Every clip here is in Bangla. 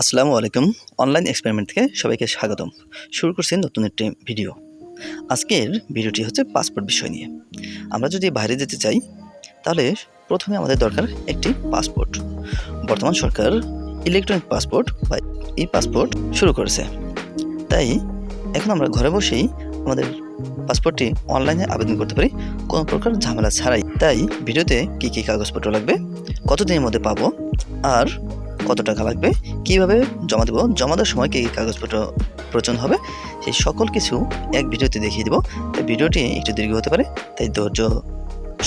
আসসালামু আলাইকুম। অনলাইন এক্সপেরিমেন্ট থেকে সবাইকে স্বাগতম। শুরু করছি নতুন একটি ভিডিও। আজকের ভিডিওটি হচ্ছে পাসপোর্ট বিষয় নিয়ে। আমরা যদি বাইরে যেতে চাই, তাহলে প্রথমে আমাদের দরকার একটি পাসপোর্ট। বর্তমান সরকার ইলেকট্রনিক পাসপোর্ট বা ই পাসপোর্ট শুরু করেছে। তাই এখন আমরা ঘরে বসেই আমাদের পাসপোর্টটি অনলাইনে আবেদন করতে পারি, কোনো প্রকার ঝামেলা ছাড়াই। তাই ভিডিওতে কী কী কাগজপত্র লাগবে, কতদিনের মধ্যে পাবো, আর কত টাকা লাগবে, কীভাবে জমা দেবো, জমা দেওয়ার সময় কী কাগজপত্র প্রয়োজন হবে, সেই সকল কিছু এক ভিডিওতে দেখিয়ে দেবো। তাই ভিডিওটি একটু দীর্ঘ হতে পারে, তাই ধৈর্য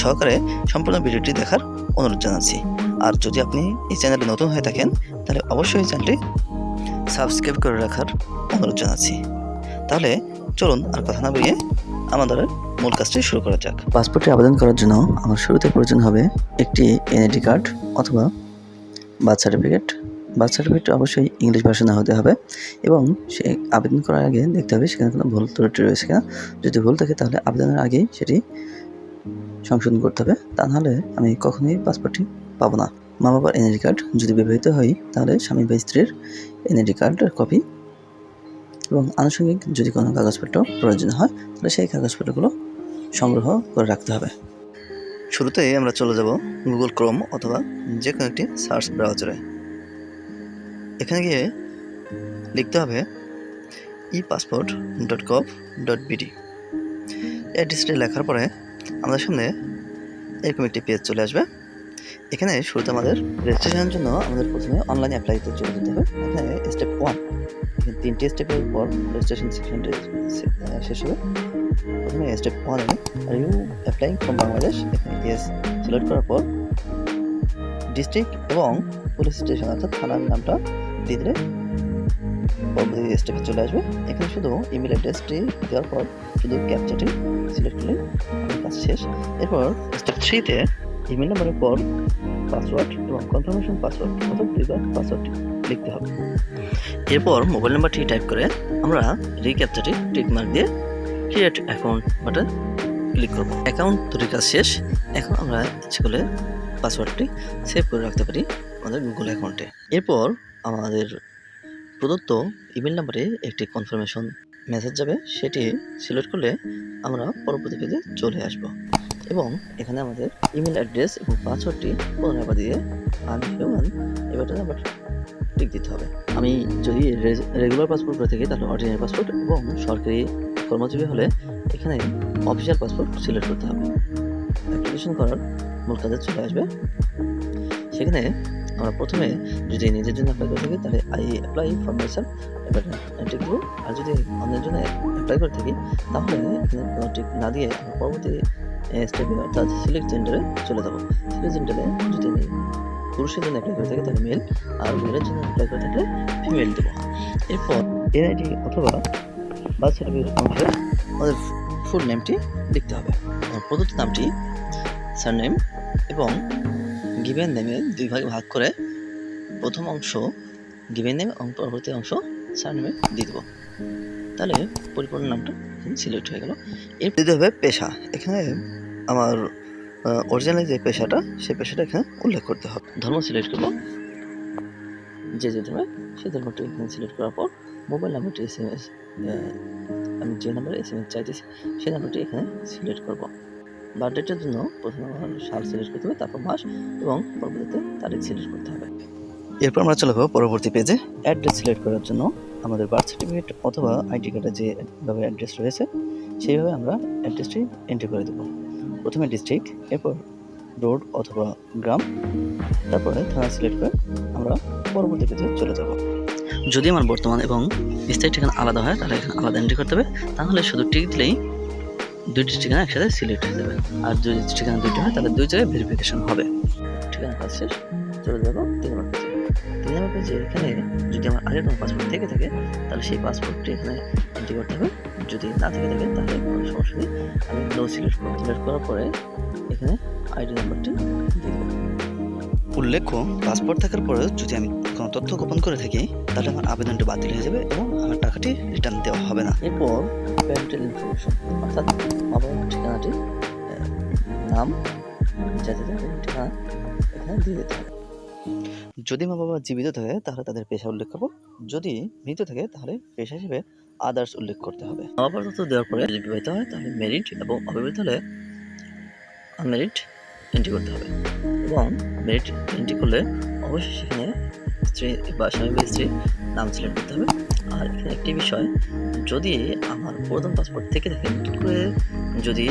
সহকারে সম্পূর্ণ ভিডিওটি দেখার অনুরোধ জানাচ্ছি। আর যদি আপনি এই চ্যানেলে নতুন হয়ে থাকেন, তাহলে অবশ্যই চ্যানেলটি সাবস্ক্রাইব করে রাখার অনুরোধ জানাচ্ছি। তাহলে চলুন আর কথা না বেরিয়ে আমাদের মূল কাজটি শুরু করা যাক। পাসপোর্টে আবেদন করার জন্য আমার শুরুতে প্রয়োজন হবে একটি এনআইডি কার্ড অথবা বার্থ সার্টিফিকেট বার্থ সার্টিফিকেট অবশ্যই ইংলিশ ভাষায় হতে হবে এবং সে আবেদন করার আগে দেখতে হবে সেখানে কোনো ভুল ত্রুটি রয়েছে কিনা। যদি ভুল থাকে তাহলে আবেদনের আগেই সেটি সংশোধন করতে হবে। তা নাহলে আমি কখনোই পাসপোর্টটি পাবো না। মা বাবার এনআইডি কার্ড যদি ব্যবহৃত হয় তাহলে স্বামী বা স্ত্রীর এনআইডি কার্ডের কপি এবং আনুষঙ্গিক যদি কোনো কাগজপত্র প্রয়োজন হয় তাহলে সেই কাগজপত্রগুলো সংগ্রহ করে রাখতে হবে। শুরুতে আমরা চলে যাব গুগল ক্রোম অথবা যে কোনো একটি সার্চ ব্রাউজারে। এখানে গিয়ে লিখতে হবে e passport dot gov dot BD অ্যাড্রেসটি লেখার পরে আমাদের সামনে এরকম একটি পেজ চলে আসবে। এখানে শুরুতে আমাদের রেজিস্ট্রেশনের জন্য আমাদের প্রথমে অনলাইন অ্যাপ্লাইতে চলে যেতে হবে। এখানে স্টেপ ওয়ান তিনটি স্টেপের পর রেজিস্ট্রেশন সেকশনটি শেষ হবে। প্রথমে স্টেপ ওয়ানে are you applying from Bangladesh এখানে ইয়েস সিলেক্ট করার পর ডিস্ট্রিক্ট এবং পুলিশ স্টেশন অর্থাৎ থানার নামটা দিয়ে দিলে পরবর্তী স্টেপে চলে আসবে। এখানে শুধু ইমেল অ্যাড্রেসটি দেওয়ার পর শুধু ক্যাপচারটি সিলেক্ট করলে কাজ শেষ। এরপর স্টেপ থ্রিতে ইমেল নাম্বারের পর পাসওয়ার্ড এবং কনফার্মেশন পাসওয়ার্ড অর্থাৎ দুইবার পাসওয়ার্ডটি লিখতে হবে। এরপর মোবাইল নাম্বারটি টাইপ করে আমরা রিক্যাপচারটি টিক মার্ক দিয়ে ক্রিয়েট অ্যাকাউন্ট বাটন ক্লিক করব। অ্যাকাউন্ট তৈরির কাজ শেষ। এখন আমরা ইচ্ছে করলে পাসওয়ার্ডটি সেভ করে রাখতে পারি আমাদের গুগল অ্যাকাউন্টে এরপর আমাদের প্রদত্ত ইমেল নাম্বারে একটি কনফার্মেশন মেসেজ যাবে। সেটি সিলেক্ট করলে আমরা পরবর্তী পেজে চলে আসব। এবং এখানে আমাদের ইমেল অ্যাড্রেস এবং পাসওয়ার্ডটি পুনরায় দিয়ে আমি হিউম্যান এবার আবার টিক দিতে হবে। আমি যদি রেগুলার পাসপোর্ট করে থাকি, তাহলে অরিজিনাল পাসপোর্ট এবং সরকারি কর্মজীবী হলে এখানে অফিসিয়াল পাসপোর্ট সিলেক্ট করতে হবে। অ্যাপ্লিকেশন করার মূল কাজে চলে আসবে। সেখানে আমরা প্রথমে যদি নিজের জন্য অ্যাপ্লাই করে থাকি, তাহলে আই অ্যাপ্লাই ফর টিক আর যদি অন্যের জন্য অ্যাপ্লাই করে থাকি, তাহলে এখানে কোনো টিক না দিয়ে পরবর্তী স্টেপে অর্থাৎ সিলেক্ট জেন্ডারে চলে যাব। সিলেক্ট জেন্ডারে যদি আমি পুরুষের জন্য অ্যাপ্লাই করে থাকি, তাহলে মেল আর মেয়ের জন্য অ্যাপ্লাই করে থাকলে ফিমেল দেবো। এরপর এনআইডি অথবা বার্থ সার্টিফিকেট অংশে আমাদের ফুল নেমটি লিখতে হবে। প্রদত্ত নামটি সারনেম এবং গিভেন নেমে দুই ভাগে ভাগ করে প্রথম অংশ গিভেন নেম এবং পরবর্তী অংশ সারনেমে দিয়ে দেবো। তাহলে পরিপূর্ণ নামটা সিলেক্ট হয়ে গেল। এর দিতে হবে পেশা। এখানে আমার অরিজিনাল যে পেশাটা, সেই পেশাটা এখানে উল্লেখ করতে হবে। ধর্ম সিলেক্ট করব। যে যে ধর্মে সেই ধর্মটি এখানে সিলেক্ট করার পর মোবাইল নাম্বারটি এস এম এস আমি যে নাম্বারে এস এম এস চাইতেছি, সেই নাম্বারটি এখানে সিলেক্ট করব। বার্থডেটের জন্য প্রথমে আমার সাল সিলেক্ট করতে হবে, তারপর মাস এবং পরবর্তীতে তারিখ সিলেক্ট করতে হবে। এরপর আমরা চলে যাব পরবর্তী পেজে অ্যাড্রেস সিলেক্ট করার জন্য আমাদের বার্থ সার্টিফিকেট অথবা আইডি কার্ডে যেভাবে অ্যাড্রেস রয়েছে, সেইভাবে আমরা অ্যাড্রেসটি এন্ট্রি করে দেবো। প্রথমে ডিস্ট্রিক্ট এরপর রোড অথবা গ্রাম, তারপরে থানা সিলেক্ট করে আমরা পরবর্তী পেজে চলে যাব। যদি আমার বর্তমান এবং স্থায়ী ঠিকানা আলাদা হয়, তাহলে এখানে আলাদা এন্ট্রি করতে হবে। তাহলে শুধু টিক দিলেই দুইটি ঠিকানা একসাথে সিলেক্ট হয়ে যাবে। আর যদি ঠিকানা দুইটি হয়, তাহলে দুই জায়গায় ভেরিফিকেশন হবে। ঠিকানা কাজ শেষ। চলে যাব তিন নম্বর পেজে। তিন নম্বর পেজে এখানে যদি আমার আগের কোনো পাসপোর্ট থেকে থাকে, তাহলে সেই পাসপোর্টটি এখানে এন্ট্রি করতে হবে। যদি না থেকে থাকে, তাহলে কোনো সমস্যা নেই। আমি নো সিলেক্ট করব। সিলেক্ট করার পরে এখানে আইডি নাম্বারটি দিয়ে দেবো। উল্লেখ্য পাসপোর্ট থাকার পরেও যদি আমি কোনো তথ্য গোপন করে থাকি তাহলে আমার আবেদনটি বাতিল হয়ে যাবে এবং আমার টাকাটি রিটার্ন দেওয়া হবে না। এরপর প্যারেন্টাল ইনফরমেশন অর্থাৎ ঠিকানাটি নাম ঠিকানা এখানে দিয়ে দিতে হবে। যদি মা বাবা জীবিত থাকে তাহলে তাদের পেশা উল্লেখ করব। যদি মৃত থাকে তাহলে পেশা হিসেবে আদার্স উল্লেখ করতে হবে। মা বাবার তথ্য দেওয়ার পরে যদি বিবাহিত হয় তাহলে মেরিট এবং অবিবাহিত হলে আনমেরিট এন্ট্রি করতে হবে। এবং মেরিট এন্ট্রি করলে অবশ্যই সেখানে স্ত্রী বা স্বামী বা স্ত্রীর নাম সিলেক্ট করতে হবে। আর এখানে একটি বিষয়, যদি আমার পুরাতন পাসপোর্ট থেকে থাকে, নতুন করে যদি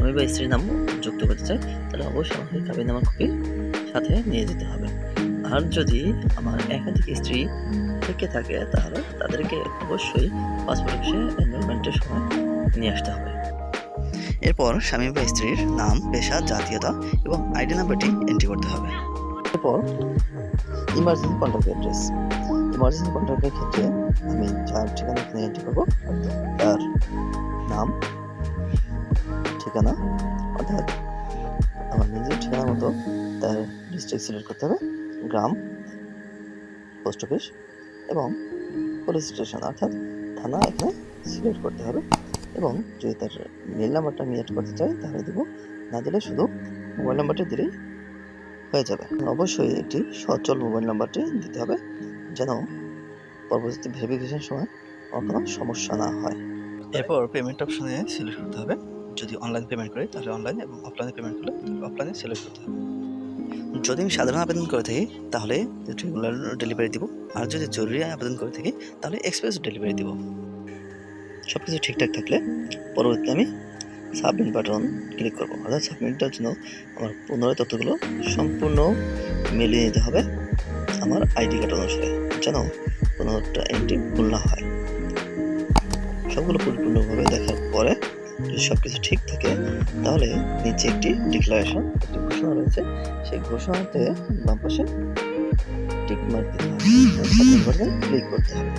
আমি বা স্ত্রীর নাম যুক্ত করতে চাই, তাহলে অবশ্যই আমাকে কাবিন নামার কপি সাথে নিয়ে যেতে হবে। আর যদি আমার একাধিক স্ত্রী থেকে থাকে, তাহলে তাদেরকে অবশ্যই পাসপোর্ট অফিসে এনরোলমেন্টের সময় নিয়ে আসতে হবে। এরপর স্বামী বা স্ত্রীর নাম, পেশা, জাতীয়তা এবং আইডি নাম্বারটি এন্ট্রি করতে হবে। এরপর ইমার্জেন্সি কন্ট্যাক্ট অ্যাড্রেস ইমার্জেন্সি কন্ট্যাক্টের ক্ষেত্রে আমি যার ঠিকানা এখানে এন্ট্রি করব তার নাম, ঠিকানা, অর্থাৎ আমার নিজের ঠিকানা মতো তার ডিস্ট্রিক্ট সিলেক্ট করতে হবে, গ্রাম পোস্ট অফিস এবং পুলিশ স্টেশন অর্থাৎ থানা এখানে সিলেক্ট করতে হবে। এবং যদি তার মেল নাম্বারটা আমি অ্যাড করতে চাই, তাহলে দেবো। না দিলে শুধু মোবাইল নাম্বারটি দিলেই হয়ে যাবে। অবশ্যই একটি সচল মোবাইল নাম্বারটি দিতে হবে, যেন পরবর্তী ভেরিফিকেশন সময় কোনো সমস্যা না হয়। এরপর পেমেন্ট অপশানে সিলেক্ট করতে হবে। যদি অনলাইন পেমেন্ট করি, তাহলে অনলাইন এবং অফলাইনে পেমেন্ট করলে অফলাইনে সিলেক্ট করতে হবে। যদি আমি সাধারণ আবেদন করে থাকি, তাহলে ডেলিভারি দিব। আর যদি জরুরি আবেদন করে থাকি, তাহলে এক্সপ্রেস ডেলিভারি দিব। সব কিছু ঠিকঠাক থাকলে পরবর্তীতে আমি সাবমিট বাটন ক্লিক করব। অর্থাৎ সাবমিটের জন্য আমার পুনরায় তথ্যগুলো সম্পূর্ণ মিলিয়ে নিতে হবে আমার আইডি কার্ড অনুসারে, যেন কোনো একটা এন্ট্রি ভুল না হয়। সবগুলো পরিপূর্ণভাবে দেখার পরে যদি সব কিছু ঠিক থাকে, তাহলে নিচে একটি ডিক্লারেশন একটি ঘোষণা রয়েছে। সেই ঘোষণাতে বাম পাশে টিক মার্ক দিতে হবে ক্লিক করতে হবে।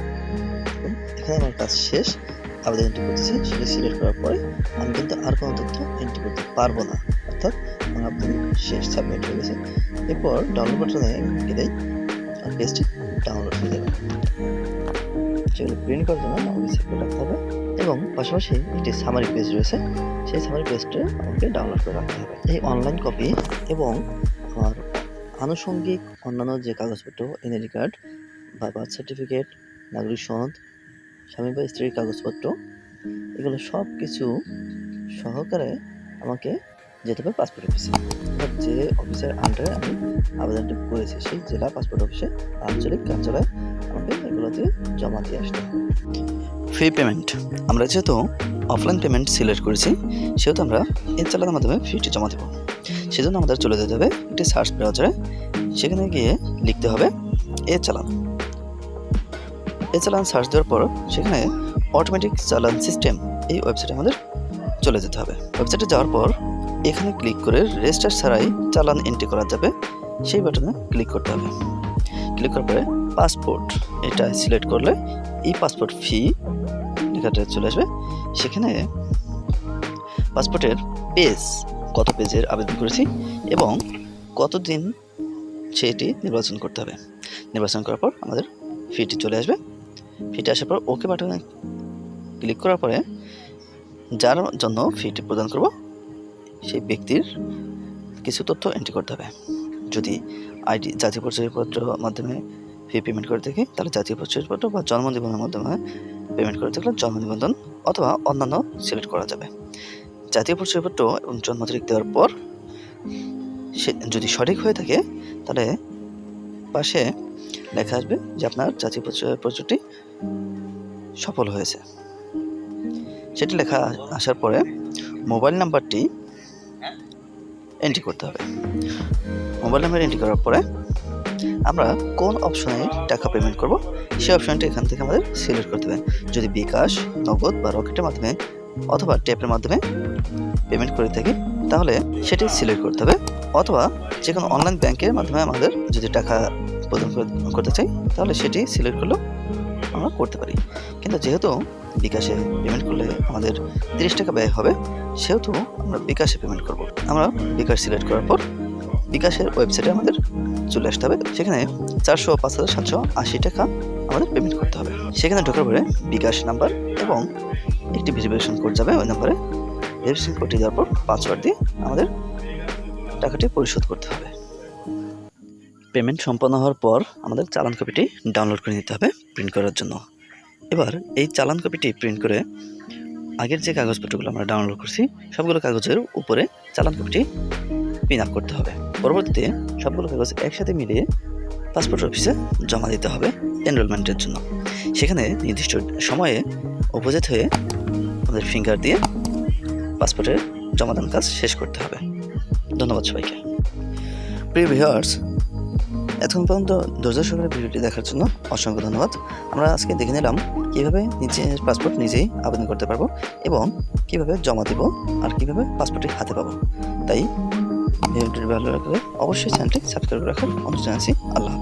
এখানে আমার কাজ শেষ। আবেদন এন্ট্রি করতেছি, সেটা সিলেক্ট করার পরে আমি কিন্তু আর কোনো তথ্য এন্ট্রি করতে পারব না। অর্থাৎ আমার আবেদন শেষ সাবমিট হয়ে গেছে। এরপর ডাউনলোড বাটনে ক্লিক দেই আর পেজটি ডাউনলোড হয়ে যাবে সেগুলো প্রিন্ট করার জন্য আমাকে সেভ করে রাখতে হবে এবং পাশাপাশি একটি সামারি পেজ রয়েছে, সেই সামারি পেজটা আমাকে ডাউনলোড করে রাখতে হবে। এই অনলাইন কপি এবং আমার আনুষঙ্গিক অন্যান্য যে কাগজপত্র এনআইডি কার্ড বা বার্থ সার্টিফিকেট নাগরিক সনদ স্বামী বা স্ত্রীর কাগজপত্র, এগুলো সব কিছু সহকারে আমাকে যেতে হবে পাসপোর্ট অফিসে যে অফিসের আন্ডারে আমি আবেদনটা করেছি, সেই জেলা পাসপোর্ট অফিসে আঞ্চলিক কার্যালয়ে আমাকে এগুলো দিয়ে জমা দিয়ে আসতে হবে। ফি পেমেন্ট আমরা যেহেতু অফলাইন পেমেন্ট সিলেক্ট করেছি, সেহেতু আমরা এর চালানোর মাধ্যমে ফিটি জমা দেবো। সেজন্য আমাদের চলে যেতে হবে একটি সার্চ ব্রাউজারে সেখানে গিয়ে লিখতে হবে, এ চালান। এ চালান সার্চ দেওয়ার পর সেখানে অটোমেটিক চালান সিস্টেম এই ওয়েবসাইটে আমাদের চলে যেতে হবে। ওয়েবসাইটে যাওয়ার পর এখানে ক্লিক করে রেজিস্টার ছাড়াই চালান এন্ট্রি করা যাবে। সেই বাটনে ক্লিক করতে হবে। ক্লিক করার পরে পাসপোর্ট এটা সিলেক্ট করলে এই পাসপোর্ট ফি লেখাটা চলে আসবে। সেখানে পাসপোর্টের পেজ কত পেজের আবেদন করেছি এবং কতদিন সেটি নির্বাচন করতে হবে। নির্বাচন করার পর আমাদের ফিটি চলে আসবে। ফিটি আসার পর ওকে বাটনে ক্লিক করার পরে যার জন্য ফিটি প্রদান করব, সেই ব্যক্তির কিছু তথ্য এন্ট্রি করতে হবে। যদি আইডি, জাতীয় পরিচয়পত্র মাধ্যমে ফি পেমেন্ট করে থাকি, তাহলে জাতীয় পরিচয়পত্র বা জন্ম নিবন্ধনের মাধ্যমে পেমেন্ট করে থাকলে জন্ম নিবন্ধন অথবা অন্যান্য সিলেক্ট করা যাবে। জাতীয় পরিচয়পত্র এবং জন্ম তারিখ দেওয়ার পর সে যদি সঠিক হয়ে থাকে, তাহলে পাশে লেখা আসবে যে আপনার জাতীয় পরিচয় পরিচয়পত্রটি সফল হয়েছে। সেটি লেখা আসার পরে মোবাইল নাম্বারটি এন্ট্রি করতে হবে। মোবাইল নাম্বার এন্ট্রি করার পরে আমরা কোন অপশনে টাকা পেমেন্ট করব, সেই অপশনটি এখান থেকে আমাদের সিলেক্ট করতে হবে। যদি বিকাশ, নগদ বা রকেটের মাধ্যমে অথবা ট্যাপের মাধ্যমে পেমেন্ট করে থাকি, তাহলে সেটি সিলেক্ট করতে হবে। অথবা যে কোনো অনলাইন ব্যাংকের মাধ্যমে আমাদের যদি টাকা প্রদান করতে চাই, তাহলে সেটি সিলেক্ট করলেও আমরা করতে পারি। কিন্তু যেহেতু বিকাশে পেমেন্ট করলে আমাদের তিরিশ টাকা ব্যয় হবে, সেহেতু আমরা বিকাশে পেমেন্ট করব। আমরা বিকাশ সিলেক্ট করার পর বিকাশের ওয়েবসাইটে আমাদের চলে আসতে হবে। সেখানে চারশো পাঁচ হাজার সাতশো, আশি টাকা আমাদের পেমেন্ট করতে হবে। সেখানে ঢোকার পরে বিকাশ নাম্বার এবং একটি ভেরিফিকেশন কোড যাবে। ওই নাম্বারে ভেরিফিকেশন কোডটি দেওয়ার পর পাসওয়ার্ড দিয়ে আমাদের টাকাটি পরিশোধ করতে হবে। পেমেন্ট সম্পন্ন হওয়ার পর আমাদের চালান কপিটি ডাউনলোড করে নিতে হবে প্রিন্ট করার জন্য। এবার এই চালান কপিটি প্রিন্ট করে আগের যে কাগজপত্রগুলো আমরা ডাউনলোড করছি, সবগুলো কাগজের উপরে চালান কপিটি পিন আপ করতে হবে। পরবর্তীতে সবগুলো কাগজ একসাথে মিলিয়ে পাসপোর্ট অফিসে জমা দিতে হবে এনরোলমেন্টের জন্য। সেখানে নির্দিষ্ট সময়ে উপস্থিত হয়ে আমাদের ফিঙ্গার দিয়ে পাসপোর্টের জমাদান কাজ শেষ করতে হবে। ধন্যবাদ সবাইকে। প্রিয় এতক্ষণ পর্যন্ত ধৈর্য সহকারে ভিডিওটি দেখার জন্য অসংখ্য ধন্যবাদ। আমরা আজকে দেখে নিলাম কীভাবে নিজে পাসপোর্ট নিজেই আবেদন করতে পারব এবং কীভাবে জমা দেবো আর কীভাবে পাসপোর্টটি হাতে পাবো। তাই ভিডিওটি ভালো লাগলে অবশ্যই চ্যানেলটি সাবস্ক্রাইব রাখার অনুরোধ জানাচ্ছি আল্লাহ।